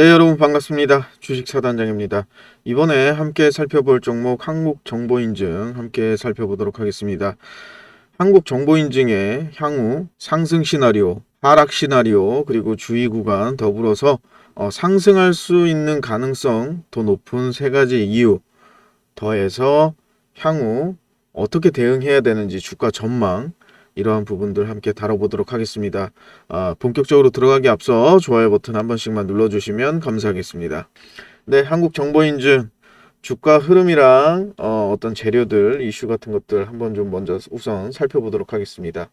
네, 여러분 반갑습니다. 주식 사단장입니다. 이번에 함께 살펴볼 종목 한국 정보인증 함께 살펴보도록 하겠습니다. 한국 정보인증의 향후 상승 시나리오, 하락 시나리오, 그리고 주의 구간 더불어서 어, 상승할 수 있는 가능성 더 높은 세 가지 이유 더해서 향후 어떻게 대응해야 되는지 주가 전망 이러한 부분들 함께 다뤄보도록 하겠습니다. 아, 본격적으로 들어가기 앞서 좋아요 버튼 한 번씩만 눌러주시면 감사하겠습니다. 네, 한국 정보인증 주가 흐름이랑 어, 어떤 재료들 이슈 같은 것들 한번 좀 먼저 우선 살펴보도록 하겠습니다.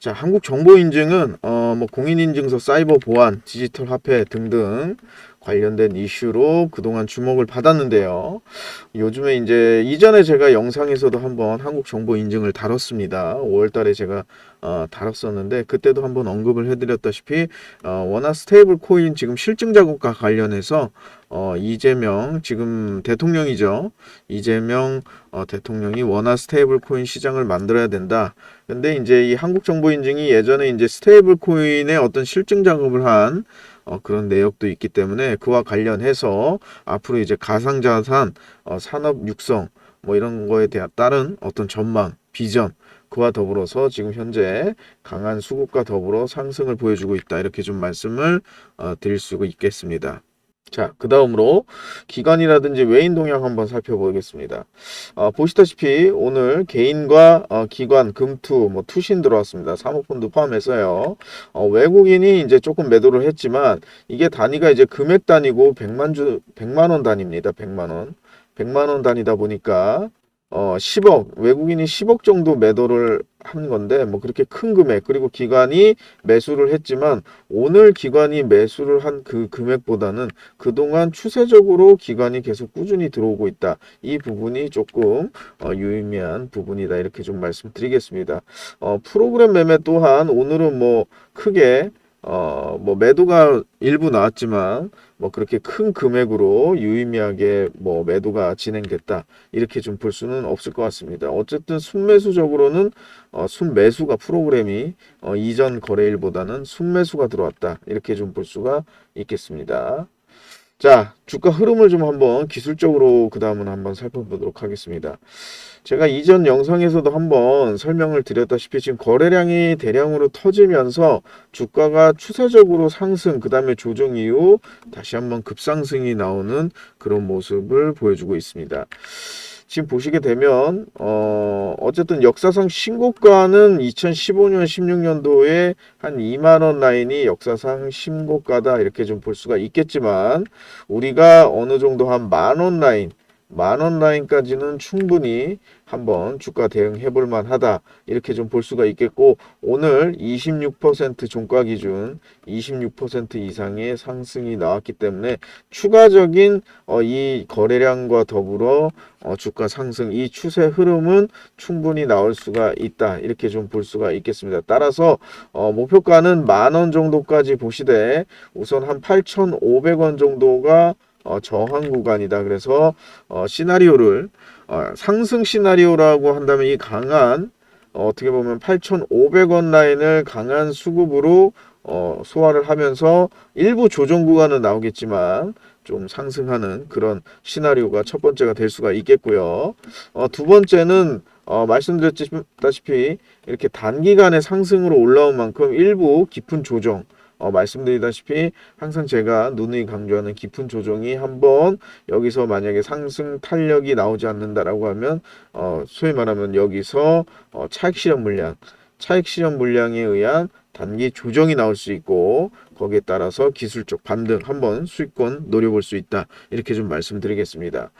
자, 한국 정보 인증은 어, 뭐 공인 인증서, 사이버 보안, 디지털 화폐 등등 관련된 이슈로 그동안 주목을 받았는데요. 요즘에 이제 이전에 제가 영상에서도 한번 한국 정보 인증을 다뤘습니다. 5월 달에 제가 어, 다뤘었는데 그때도 한번 언급을 해드렸다시피 어, 워낙 스테이블 코인 지금 실증 작업과 관련해서 어, 이재명 지금 대통령이죠. 이재명 어, 대통령이 원화 스테이블 코인 시장을 만들어야 된다. 근데 이제 이 한국 정보 인증이 예전에 이제 스테이블 코인의 어떤 실증 작업을 한 어, 그런 내역도 있기 때문에 그와 관련해서 앞으로 이제 가상자산 어, 산업 육성 뭐 이런 거에 대한 따른 어떤 전망, 비전 그와 더불어서 지금 현재 강한 수급과 더불어 상승을 보여주고 있다 이렇게 좀 말씀을 어, 드릴 수가 있겠습니다. 자, 그 다음으로 기관이라든지 외인 동향 한번 살펴보겠습니다. 어, 보시다시피 오늘 개인과 어, 기관, 금투, 뭐 투신 들어왔습니다. 사모펀드 포함해서요. 어, 외국인이 이제 조금 매도를 했지만 이게 단위가 이제 금액 단위고 100만 주 100만 원 단위입니다. 100만 원. 100만 원 단위다 보니까 어 10억 외국인이 10억 정도 매도를 한 건데 뭐 그렇게 큰 금액 그리고 기관이 매수를 했지만 오늘 기관이 매수를 한 그 금액보다는 그동안 추세적으로 기관이 계속 꾸준히 들어오고 있다. 이 부분이 조금 어, 유의미한 부분이다. 이렇게 좀 말씀드리겠습니다. 어, 프로그램 매매 또한 오늘은 뭐 크게 어, 뭐 매도가 일부 나왔지만 뭐 그렇게 큰 금액으로 유의미하게 뭐 매도가 진행됐다 이렇게 좀 볼 수는 없을 것 같습니다. 어쨌든 순매수적으로는 어, 순매수가 프로그램이 어, 이전 거래일보다는 순매수가 들어왔다 이렇게 좀 볼 수가 있겠습니다. 자, 주가 흐름을 좀 한번 기술적으로 그 다음은 한번 살펴보도록 하겠습니다. 제가 이전 영상에서도 한번 설명을 드렸다시피 지금 거래량이 대량으로 터지면서 주가가 추세적으로 상승, 그 다음에 조정 이후 다시 한번 급상승이 나오는 그런 모습을 보여주고 있습니다. 지금 보시게 되면 어 어쨌든 역사상 신고가는 2015년 16년도에 한 2만 원 라인이 역사상 신고가다 이렇게 좀 볼 수가 있겠지만 우리가 어느 정도 한 만 원 라인 만원 라인까지는 충분히 한번 주가 대응해 볼 만하다 이렇게 좀 볼 수가 있겠고 오늘 26% 종가 기준 26% 이상의 상승이 나왔기 때문에 추가적인 어, 이 거래량과 더불어 어, 주가 상승 이 추세 흐름은 충분히 나올 수가 있다 이렇게 좀 볼 수가 있겠습니다. 따라서 어, 목표가는 만 원 정도까지 보시되 우선 한 8,500원 정도가 어, 저항 구간이다. 그래서 어, 시나리오를 어, 상승 시나리오라고 한다면 이 강한 어, 어떻게 보면 8,500원 라인을 강한 수급으로 어, 소화를 하면서 일부 조정 구간은 나오겠지만 좀 상승하는 그런 시나리오가 첫 번째가 될 수가 있겠고요. 어, 두 번째는 어, 말씀드렸다시피 이렇게 단기간의 상승으로 올라온 만큼 일부 깊은 조정 어, 말씀드리다시피 항상 제가 누누이 강조하는 깊은 조정이 한번 여기서 만약에 상승 탄력이 나오지 않는다라고 하면 어, 소위 말하면 여기서 어, 차익 실현 물량 차익 실현 물량에 의한 단기 조정이 나올 수 있고 거기에 따라서 기술적 반등 한번 수익권 노려볼 수 있다 이렇게 좀 말씀드리겠습니다.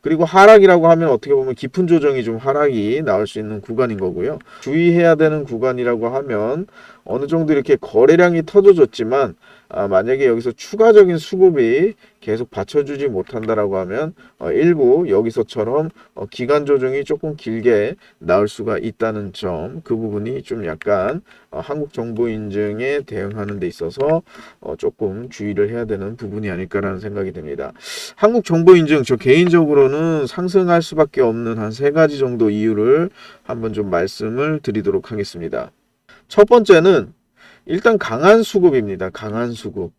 그리고 하락이라고 하면 어떻게 보면 깊은 조정이 좀 하락이 나올 수 있는 구간인 거고요. 주의해야 되는 구간이라고 하면 어느 정도 이렇게 거래량이 터져졌지만 아, 만약에 여기서 추가적인 수급이 계속 받쳐주지 못한다라고 하면 어, 일부 여기서처럼 어, 기간 조정이 조금 길게 나올 수가 있다는 점 그 부분이 좀 약간 어, 한국 정보 인증에 대응하는 데 있어서 어, 조금 주의를 해야 되는 부분이 아닐까라는 생각이 듭니다. 한국 정보 인증 저 개인적으로는 상승할 수밖에 없는 한 세 가지 정도 이유를 한번 좀 말씀을 드리도록 하겠습니다. 첫 번째는 일단 강한 수급입니다. 강한 수급.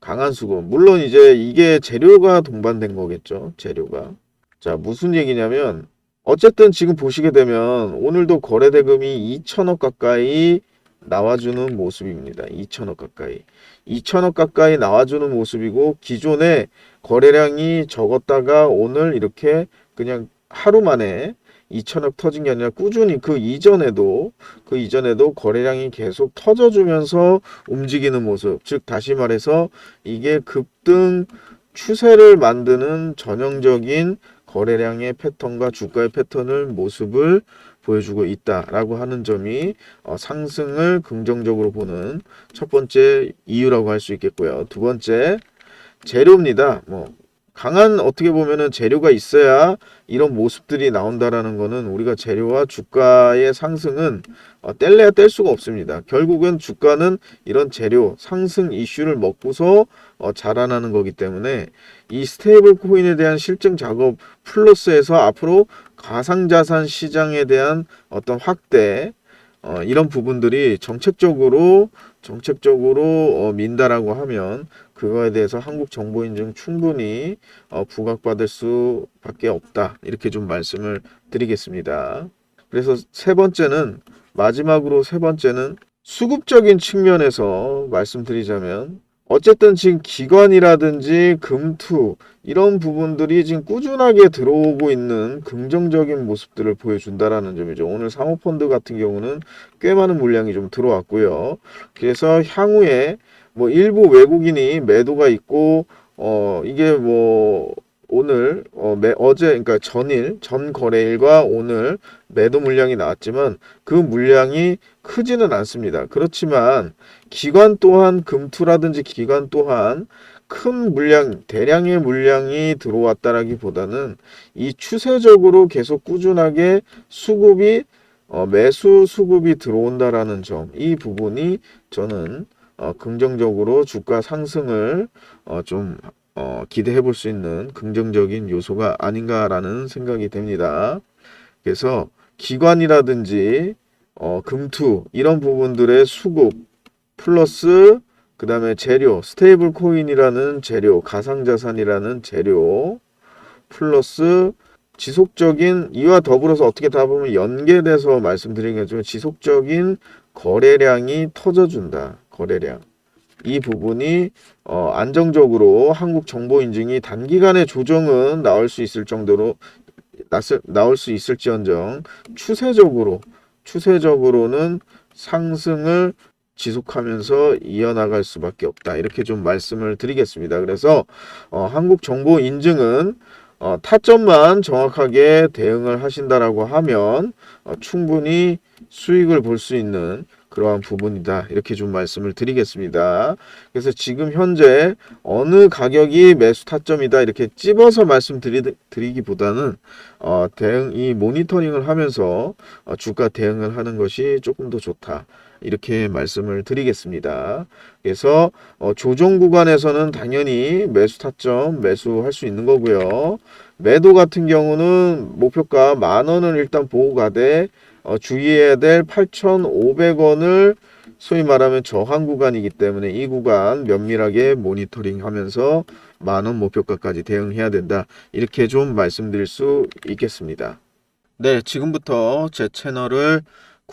강한 수급. 물론 이제 이게 재료가 동반된 거겠죠. 재료가. 자, 무슨 얘기냐면 어쨌든 지금 보시게 되면 오늘도 거래 대금이 2천억 가까이 나와주는 모습입니다. 2천억 가까이. 2천억 가까이 나와주는 모습이고 기존에 거래량이 적었다가 오늘 이렇게 그냥 하루 만에 2천억 터진 게 아니라 꾸준히 그 이전에도 그 이전에도 거래량이 계속 터져주면서 움직이는 모습. 즉 다시 말해서 이게 급등 추세를 만드는 전형적인 거래량의 패턴과 주가의 패턴을 모습을 보여주고 있다라고 하는 점이 어, 상승을 긍정적으로 보는 첫 번째 이유라고 할 수 있겠고요. 두 번째 재료입니다. 뭐 강한 어떻게 보면은 재료가 있어야 이런 모습들이 나온다라는 거는 우리가 재료와 주가의 상승은 어, 뗄래야 뗄 수가 없습니다. 결국은 주가는 이런 재료 상승 이슈를 먹고서 어, 자라나는 거기 때문에 이 스테이블 코인에 대한 실증 작업 플러스해서 앞으로 가상자산 시장에 대한 어떤 확대 어, 이런 부분들이 정책적으로 정책적으로 어, 민다라고 하면 그거에 대해서 한국 정보인증 충분히 어, 부각받을 수밖에 없다 이렇게 좀 말씀을 드리겠습니다. 그래서 세 번째는 마지막으로 세 번째는 수급적인 측면에서 말씀드리자면 어쨌든 지금 기관이라든지 금투 이런 부분들이 지금 꾸준하게 들어오고 있는 긍정적인 모습들을 보여준다라는 점이죠. 오늘 사모펀드 같은 경우는 꽤 많은 물량이 좀 들어왔고요. 그래서 향후에 뭐 일부 외국인이 매도가 있고 어 이게 뭐 오늘 어, 매, 어제 그러니까 전일 전 거래일과 오늘 매도 물량이 나왔지만 그 물량이 크지는 않습니다. 그렇지만 기관 또한 금투라든지 기관 또한 큰 물량 대량의 물량이 들어왔다라기보다는 이 추세적으로 계속 꾸준하게 수급이 어, 매수 수급이 들어온다라는 점 이 부분이 저는 어, 긍정적으로 주가 상승을 어, 좀 어, 기대해 볼 수 있는 긍정적인 요소가 아닌가라는 생각이 됩니다. 그래서 기관이라든지 어, 금투 이런 부분들의 수급 플러스 그 다음에 재료 스테이블 코인이라는 재료 가상자산이라는 재료 플러스 지속적인 이와 더불어서 어떻게 다 보면 연계돼서 말씀드리겠지만 지속적인 거래량이 터져준다 거래량 이 부분이 어, 안정적으로 한국 정보 인증이 단기간에 조정은 나올 수 있을 정도로 나스, 나올 수 있을지언정 추세적으로 추세적으로는 상승을 지속하면서 이어나갈 수밖에 없다 이렇게 좀 말씀을 드리겠습니다. 그래서 어, 한국 정보 인증은 어, 타점만 정확하게 대응을 하신다라고 하면 어, 충분히 수익을 볼 수 있는 그러한 부분이다. 이렇게 좀 말씀을 드리겠습니다. 그래서 지금 현재 어느 가격이 매수 타점이다. 이렇게 찝어서 말씀드리기보다는 어, 대응, 이 모니터링을 하면서 어, 주가 대응을 하는 것이 조금 더 좋다. 이렇게 말씀을 드리겠습니다. 그래서 어, 조정 구간에서는 당연히 매수 타점 매수할 수 있는 거고요. 매도 같은 경우는 목표가 만 원을 일단 보고 가되 어, 주의해야 될 8,500원을 소위 말하면 저항 구간이기 때문에 이 구간 면밀하게 모니터링 하면서 만원 목표가까지 대응해야 된다. 이렇게 좀 말씀드릴 수 있겠습니다. 네, 지금부터 제 채널을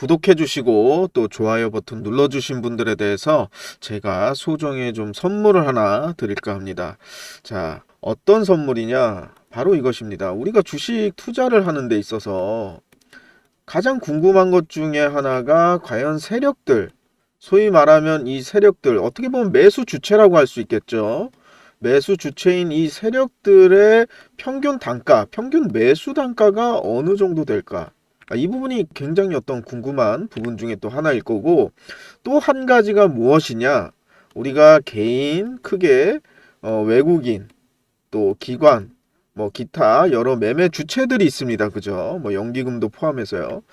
구독해 주시고 또 좋아요 버튼 눌러 주신 분들에 대해서 제가 소정의 좀 선물을 하나 드릴까 합니다. 자, 어떤 선물이냐? 바로 이것입니다. 우리가 주식 투자를 하는 데 있어서 가장 궁금한 것 중에 하나가 과연 세력들, 소위 말하면 이 세력들, 어떻게 보면 매수 주체라고 할 수 있겠죠. 매수 주체인 이 세력들의 평균 단가, 평균 매수 단가가 어느 정도 될까? 아, 이 부분이 굉장히 어떤 궁금한 부분 중에 또 하나일 거고, 또 한 가지가 무엇이냐? 우리가 개인, 크게, 어, 외국인, 또 기관, 뭐 기타 여러 매매 주체들이 있습니다. 그죠? 뭐 연기금도 포함해서요.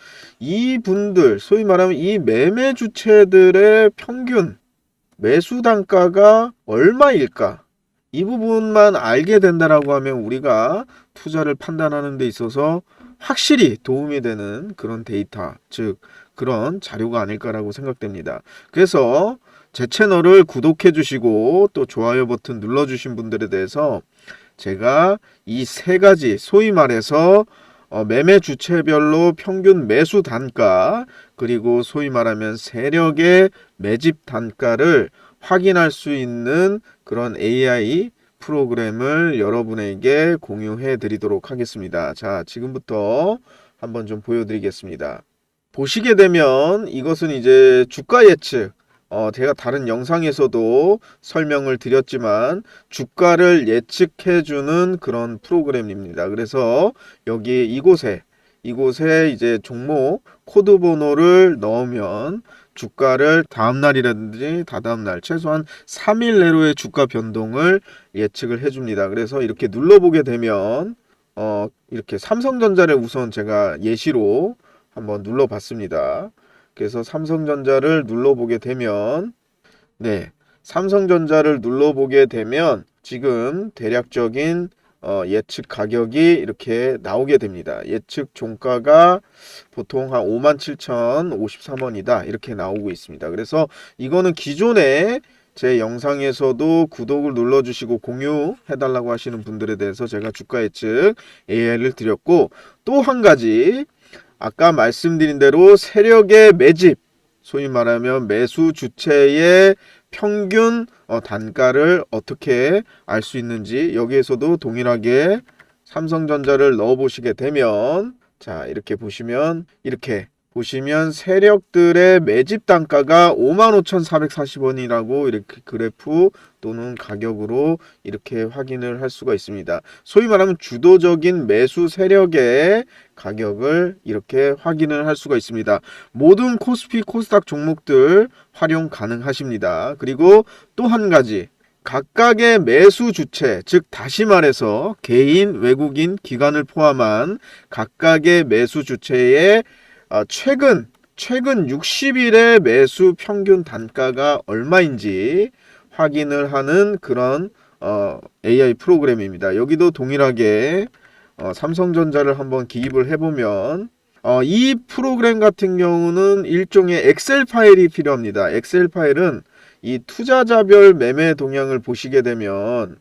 이 분들 소위 말하면 이 매매 주체들의 평균 매수 단가가 얼마일까? 이 부분만 알게 된다라고 하면 우리가 투자를 판단하는 데 있어서 확실히 도움이 되는 그런 데이터, 즉 그런 자료가 아닐까라고 생각됩니다. 그래서 제 채널을 구독해 주시고 또 좋아요 버튼 눌러 주신 분들에 대해서 제가 이 세 가지 소위 말해서 어, 매매 주체별로 평균 매수 단가 그리고 소위 말하면 세력의 매집 단가를 확인할 수 있는 그런 AI 프로그램을 여러분에게 공유해 드리도록 하겠습니다. 자, 지금부터 한번 좀 보여드리겠습니다. 보시게 되면 이것은 이제 주가 예측. 어, 제가 다른 영상에서도 설명을 드렸지만 주가를 예측해주는 그런 프로그램입니다. 그래서 여기 이곳에 이곳에 이제 종목 코드 번호를 넣으면 주가를 다음 날이라든지 다다음 날 최소한 3일 내로의 주가 변동을 예측을 해줍니다. 그래서 이렇게 눌러보게 되면 어, 이렇게 삼성전자를 우선 제가 예시로 한번 눌러봤습니다. 그래서 삼성전자를 눌러보게 되면 네 삼성전자를 눌러보게 되면 지금 대략적인 어, 예측 가격이 이렇게 나오게 됩니다. 예측 종가가 보통 한 57,053원이다 이렇게 나오고 있습니다. 그래서 이거는 기존에 제 영상에서도 구독을 눌러주시고 공유해달라고 하시는 분들에 대해서 제가 주가 예측 AI를 드렸고 또 한 가지 아까 말씀드린 대로 세력의 매집, 소위 말하면 매수 주체의 평균 어, 단가를 어떻게 알 수 있는지 여기에서도 동일하게 삼성전자를 넣어 보시게 되면 자 이렇게 보시면 이렇게 보시면 세력들의 매집 단가가 55,440원이라고 이렇게 그래프 또는 가격으로 이렇게 확인을 할 수가 있습니다. 소위 말하면 주도적인 매수 세력의 가격을 이렇게 확인을 할 수가 있습니다. 모든 코스피 코스닥 종목들 활용 가능하십니다. 그리고 또 한 가지 각각의 매수 주체, 즉 다시 말해서 개인, 외국인, 기관을 포함한 각각의 매수 주체의 어, 최근 최근 60일의 매수 평균 단가가 얼마인지 확인을 하는 그런 어, AI 프로그램입니다. 여기도 동일하게 어, 삼성전자를 한번 기입을 해보면 어, 이 프로그램 같은 경우는 일종의 엑셀 파일이 필요합니다. 엑셀 파일은 이 투자자별 매매 동향을 보시게 되면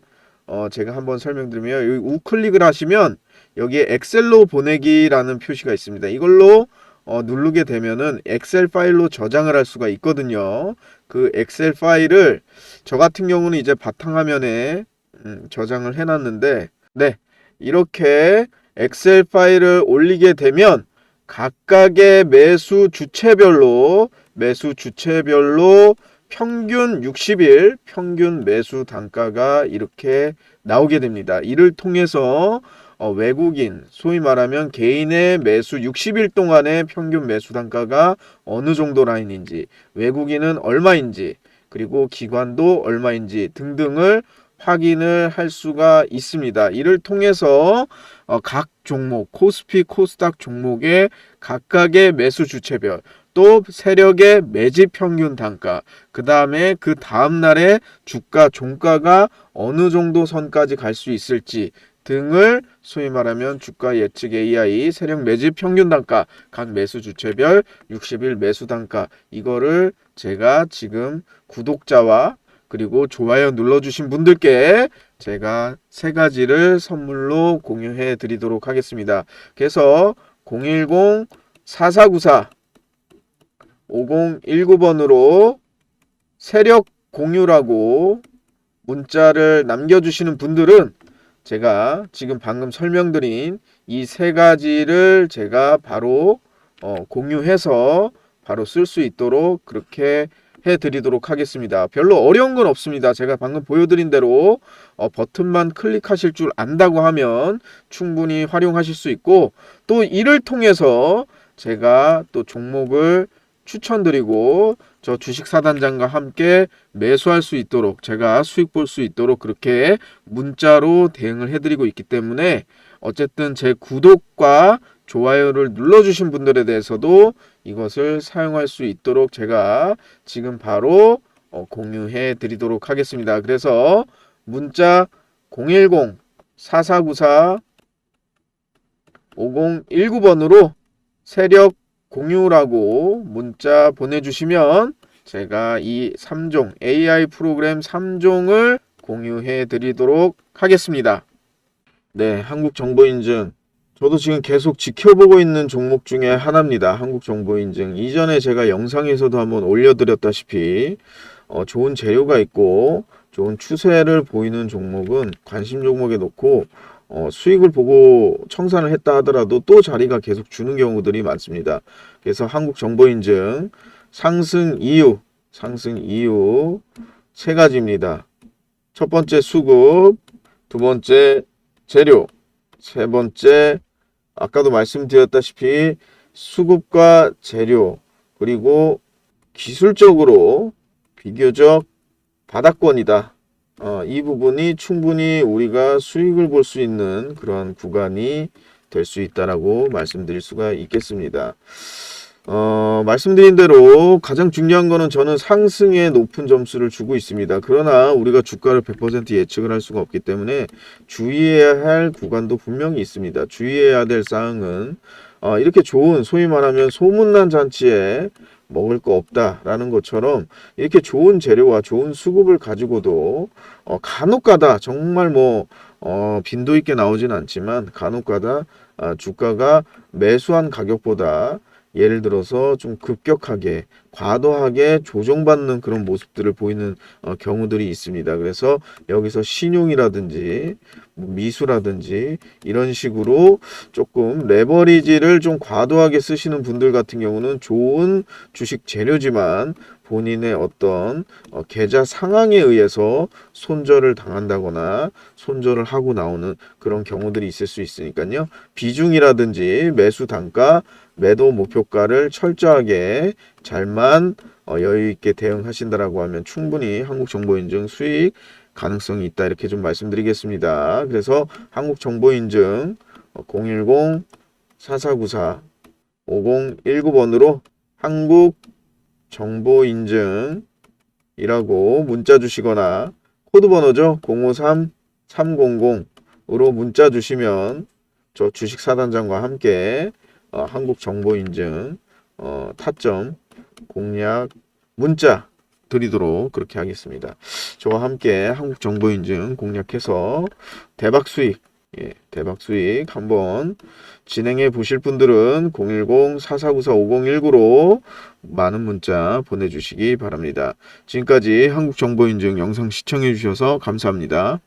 어, 제가 한번 설명드리면 여기 우클릭을 하시면 여기에 엑셀로 보내기라는 표시가 있습니다. 이걸로 어, 누르게 되면은 엑셀 파일로 저장을 할 수가 있거든요. 그 엑셀 파일을 저 같은 경우는 이제 바탕화면에 음, 저장을 해놨는데 네 이렇게 엑셀 파일을 올리게 되면 각각의 매수 주체별로 매수 주체별로 평균 60일 평균 매수 단가가 이렇게 나오게 됩니다. 이를 통해서 어, 외국인, 소위 말하면 개인의 매수 60일 동안의 평균 매수 단가가 어느 정도 라인인지, 외국인은 얼마인지, 그리고 기관도 얼마인지 등등을 확인을 할 수가 있습니다. 이를 통해서 어, 각 종목, 코스피, 코스닥 종목의 각각의 매수 주체별, 또 세력의 매집 평균 단가, 그 다음에 그 다음날의 주가, 종가가 어느 정도 선까지 갈 수 있을지 등을 소위 말하면 주가 예측 AI 세력 매집 평균 단가 각 매수 주체별 60일 매수 단가 이거를 제가 지금 구독자와 그리고 좋아요 눌러주신 분들께 제가 세 가지를 선물로 공유해 드리도록 하겠습니다. 그래서 010-4494 5019번으로 세력 공유라고 문자를 남겨주시는 분들은 제가 지금 방금 설명드린 이 세 가지를 제가 바로 어, 공유해서 바로 쓸 수 있도록 그렇게 해드리도록 하겠습니다. 별로 어려운 건 없습니다. 제가 방금 보여드린 대로 어, 버튼만 클릭하실 줄 안다고 하면 충분히 활용하실 수 있고 또 이를 통해서 제가 또 종목을 추천드리고 저 주식 사단장과 함께 매수할 수 있도록 제가 수익 볼 수 있도록 그렇게 문자로 대응을 해드리고 있기 때문에 어쨌든 제 구독과 좋아요를 눌러주신 분들에 대해서도 이것을 사용할 수 있도록 제가 지금 바로 어, 공유해 드리도록 하겠습니다. 그래서 문자 010 4494 5019번으로 세력 공유라고 문자 보내주시면 제가 이 3종 AI 프로그램 3종을 공유해 드리도록 하겠습니다. 네, 한국정보인증. 저도 지금 계속 지켜보고 있는 종목 중에 하나입니다. 한국정보인증. 이전에 제가 영상에서도 한번 올려드렸다시피 어, 좋은 재료가 있고 좋은 추세를 보이는 종목은 관심 종목에 놓고 어, 수익을 보고 청산을 했다 하더라도 또 자리가 계속 주는 경우들이 많습니다. 그래서 한국정보인증 상승 이유, 상승 이유 세 가지입니다. 첫 번째 수급, 두 번째 재료, 세 번째 아까도 말씀드렸다시피 수급과 재료 그리고 기술적으로 비교적 바닥권이다. 어, 이 부분이 충분히 우리가 수익을 볼 수 있는 그런 구간이 될 수 있다라고 말씀드릴 수가 있겠습니다. 어, 말씀드린 대로 가장 중요한 거는 저는 상승에 높은 점수를 주고 있습니다. 그러나 우리가 주가를 100% 예측을 할 수가 없기 때문에 주의해야 할 구간도 분명히 있습니다. 주의해야 될 사항은 어, 이렇게 좋은 소위 말하면 소문난 잔치에 먹을 거 없다라는 것처럼 이렇게 좋은 재료와 좋은 수급을 가지고도 어, 간혹가다 정말 뭐 어, 빈도 있게 나오진 않지만 간혹가다 아, 주가가 매수한 가격보다 예를 들어서 좀 급격하게 과도하게 조정받는 그런 모습들을 보이는 어, 경우들이 있습니다. 그래서 여기서 신용이라든지 뭐 미수라든지 이런 식으로 조금 레버리지를 좀 과도하게 쓰시는 분들 같은 경우는 좋은 주식 재료지만 본인의 어떤 어, 계좌 상황에 의해서 손절을 당한다거나 손절을 하고 나오는 그런 경우들이 있을 수 있으니까요. 비중이라든지 매수 단가, 매도 목표가를 철저하게 잘만 어, 여유 있게 대응하신다라고 하면 충분히 한국 정보 인증 수익 가능성이 있다 이렇게 좀 말씀드리겠습니다. 그래서 한국 정보 인증 010 4494 5019번으로 한국 정보 인증이라고 문자 주시거나 코드 번호죠. 053 300으로 문자 주시면 저 주식 사단장과 함께 어, 한국 정보 인증 어, 타점 공략 문자 드리도록 그렇게 하겠습니다. 저와 함께 한국 정보 인증 공략해서 대박 수익 예, 대박 수익 한번 진행해 보실 분들은 010-4494-5019로 많은 문자 보내주시기 바랍니다. 지금까지 한국정보인증 영상 시청해 주셔서 감사합니다.